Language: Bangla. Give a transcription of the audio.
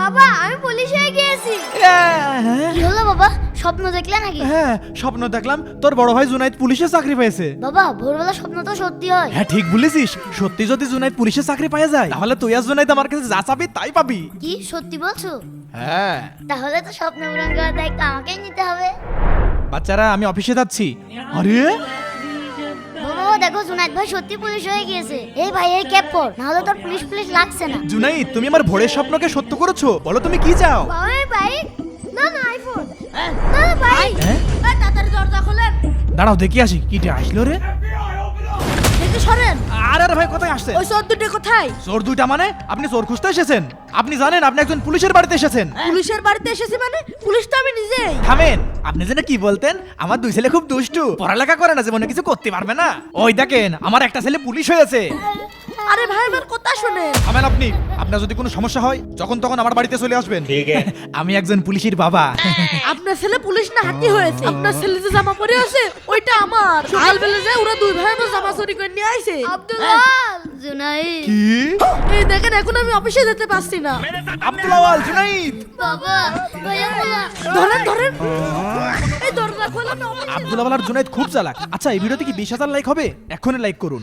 বাবা আমি পুলিশ হয়ে গিয়েছি। কি হলো বাবা? স্বপ্ন দেখলে নাকি? হ্যাঁ স্বপ্ন দেখলাম তোর বড় ভাই জুনাইদ পুলিশে চাকরি পেয়েছে। বাবা ভোরবেলা স্বপ্ন তো সত্যি হয়। হ্যাঁ ঠিক বলেছিস। সত্যি যদি জুনাইদ পুলিশে চাকরি পাওয়া যায় তাহলে তুই আর জুনাইদ আমার কাছে যা চাবি তাই পাবি। কি? সত্যি বলছো? হ্যাঁ। তাহলে তো স্বপ্ন পূরণ করার দায়িত্ব আমাকেই নিতে হবে। বাচ্চারা আমি অফিসে যাচ্ছি। আরে! দেখো জুনাইদ ভাই সত্যি পুলিশ হয়ে গিয়েছে। এই ভাই এই ক্যাপ পর নাহলে তোর পুলিশ পুলিশ লাগছে না। জুনাইদ তুমি আমার ভোরের স্বপ্নকে সত্য করেছ? বলো তুমি কি চাও? বাবা ভাই বাইক না না আইফোন না না বাইক হ্যাঁ? তাড়াতাড়ি দরজা খোলেন। দাঁড়াও দেখি আসি। কিটা আসলো রে? দেখি সরেন। আরে আরে ভাই কোথায় আসছে ওই চোদ্দটা কোথায়? চোর দুইটা মানে? আপনি চোর খুঁজতে এসেছেন? আপনি জানেন আপনি একজন পুলিশের বাড়িতে এসেছেন। পুলিশের বাড়িতে এসেছি মানে? পুলিশ তো আমি নিজেই। থামেন আপনি যেন কি বলতেন? আমার দুই ছেলে খুব দুষ্টু। পড়ালেখা করে না যে মনে কিছু করতে পারবে না। ওই দেখেন আমার একটা ছেলে পুলিশ হয়েছে। আরে ভাই আমার কথা শুনে থামেন আপনি। আপনার যদি কোনো সমস্যা হয় যখন তখন আমার বাড়িতে চলে আসবেন। ঠিক আমি একজন পুলিশের বাবা। আপনার ছেলে পুলিশ না হাতি হয়েছে। আপনার ছেলে যে জামা পরে আছে ওইটা আমার। সকালবেলা যায় ওরা দুই ভাই আমার জামা চুরি করে নিয়ে আইছে। জুনাইদ। কি? এই দেখেন এখন আমি অফিসে যেতে পারছি না। আব্দুল আওয়াল জুনাইদ। বাবা ভাইয়া খোলা ধরেন ধরেন। এই দরজা খোলা আব্দুল আওয়াল আর জুনাইদ খুব চালাক। আচ্ছা এই ভিডিওতে কি বিশ হাজার লাইক হবে? এখনই লাইক করুন।